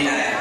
Yeah.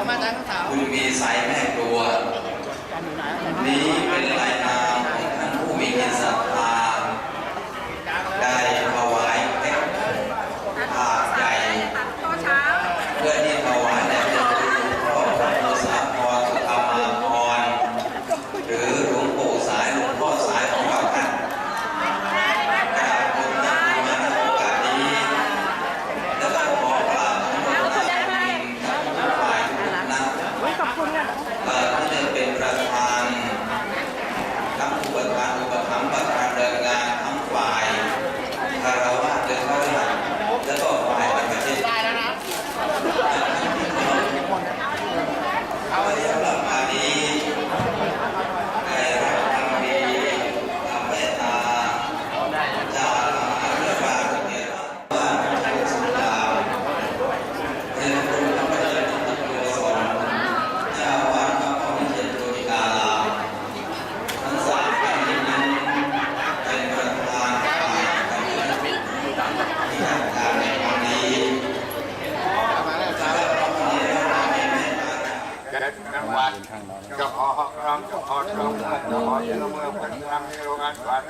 าวมาอาาข้างสาว คุณมีสายแม่ตัว นี้เป็นราย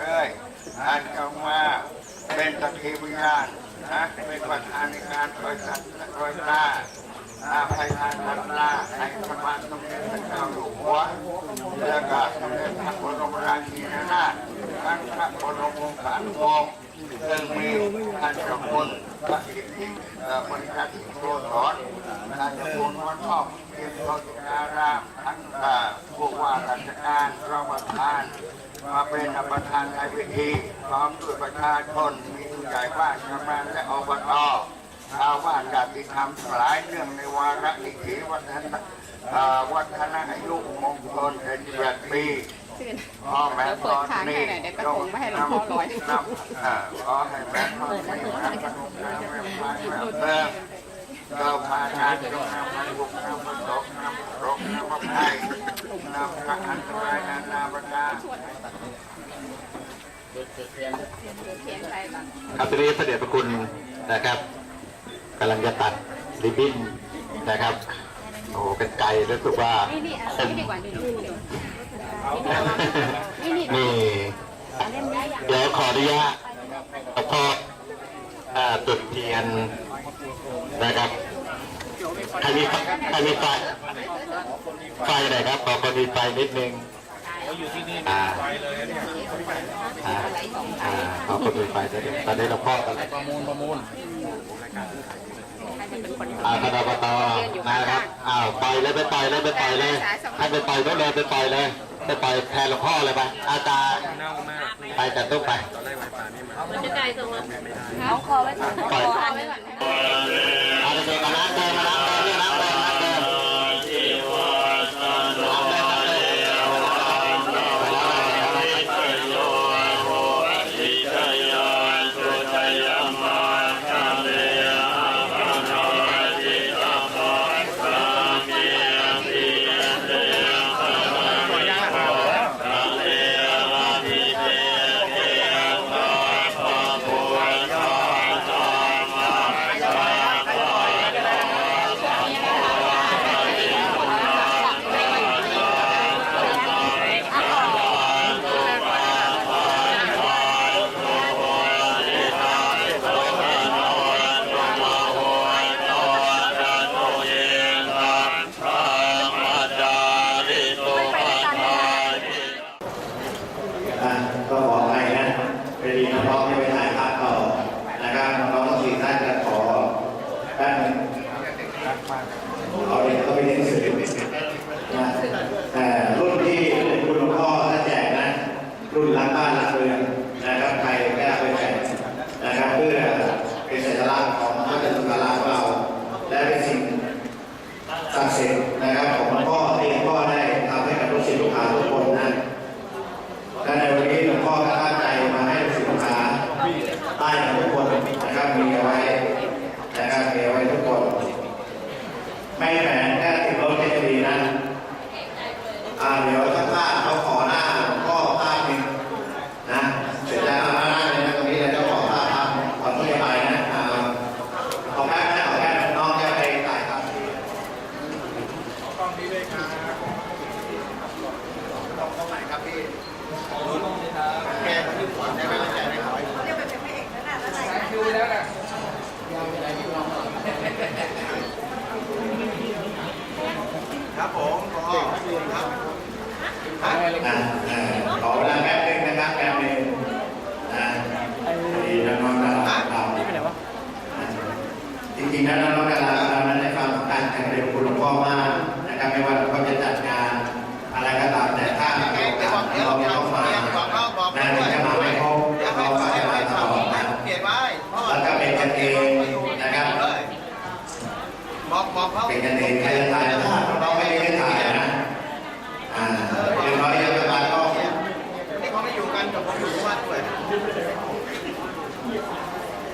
เอ้ยท่านก็มาเป็นตะกีบุญญาณนะเป็นประธานในการบริษัทบริษัทอาภัยทานวัดนาในประมาณสมเด็จพระเจ้าอยู่หัวแล้วก็สมเด็จพระบรมราชินีนาถทั้งพระบรมวงศานุวงศ์ซึ่งมีท่านเจ้าคุณพระสิทธิบริษัทาติธรรมทั้งหลายเนื่องในวาระนิถีวัฒนเอ่อวัฒนอายุมงคลเป็นแปดปีพ่อแม่ตอนนี้จงนำนำเอ่อขอให้แม่ตอนนี้นำขนมน้ำแม่มาเพิ่มเจ้าพานานจงนำมันบุกนำมันตกนำรกนำมันไทยนำพระอันตรายนานาประการครับทีนี้เสด็จพระคุณนะครับกำลังจะตัด ริบบิ้นนะครับโอ้เป็นไกลรู้สึกว่านี่นี่อันนี้ดีกว่านี่นี่นี่นี่เดี๋ยวขออนุญาตขอจุดเทียนนะครับใครมีใครมีไฟไฟไหนครับขอคนมีไฟนิดนึงอ่าอ่าอ่าขอคนมีไฟนิดนึงตอนนี้เราพ่อกันประมูลประมูล อ่าคณะปตนะครับอ้าวปล่อยเลยไปปล่อยเลยไปปล่อยเลยให้ไปปล่อยนู้นเลยไปปล่อยเลยไปปล่อยแทนหลวงพ่อเลยไปอาจารย์ไปจัดตู้ไปเอาคอไว้ก่อนปล่อยคอไว้ก่อนเอาเด็กๆมาล้างเดินมาล้างเดินนี่ล้างเดินล้างเดินล้างเดินล้างเดินอะก็ขออภัยนะไปดีน้องๆที่ไปถ่ายภาพต่อนะครับน้องๆทั้งสี่ท่านจะขอแป๊บนึงเอาเด็กเข้าไปเรียนหนังสือนะแต่รุ่นที่คุณหลวงพ่อท่านแจกนะ รุ่นรักบ้านรักเมืองนะครับใครไม่เอาไปแจกนะครับเพื่อเป็นสัญลักษณ์ของพระจันทร์ราของเรา และเป็นสิ่ง ศักดิ์สิทธิ์ นะครับของพ่อที่หลวงพ่อได้ทำให้กับลูกศิษย์ลูกหาทุกคนนะและในวันนี้หลวงพ่อก็ตั้งใจมาให้ลูกศิษย์ลูกหาใต้กันทุกคนนะครับมีเอาไว้นะครับมีเอาไว้ทุกคน ไม่แหมแค่ติดรถก็จะดีนะอ่าเดี๋ยวถ้าพลาดเขาขอหน้าหลวงพ่อภาพหนึ่งนะเสร็จแล้วเอาหน้าเลยนะตรงนี้เลยเจ้าขอภาพภาพขอที่จะไปนะอ่าขอแป๊บนะขอแป๊บน้องจะไปถ่ายภาพ อ่าอ่าขอเวลาแป๊บนึงนะครับแป๊บนึงนะดีน้องดาราเราจริงๆแล้วน้องดาราเรานั้นในความสำคัญกับเด็กคุณหลวงพ่อมากนะครับไม่ว่าเขาจะจัดงานอะไรก็ตามแต่ถ้าเราเราต้องมานะถึงจะมาไม่ครบเราก็จะมาตลอดนะแล้วก็เป็นกันเองนะครับบอกบอกเขาเป็นกันเองใครจะถ่ายภาพเราไม่ได้ถ่ายนะอ่าเดี๋ยวเราจะไปมาก็ นี่เขาไม่อยู่กันกับผมอยู่บ้านด้วย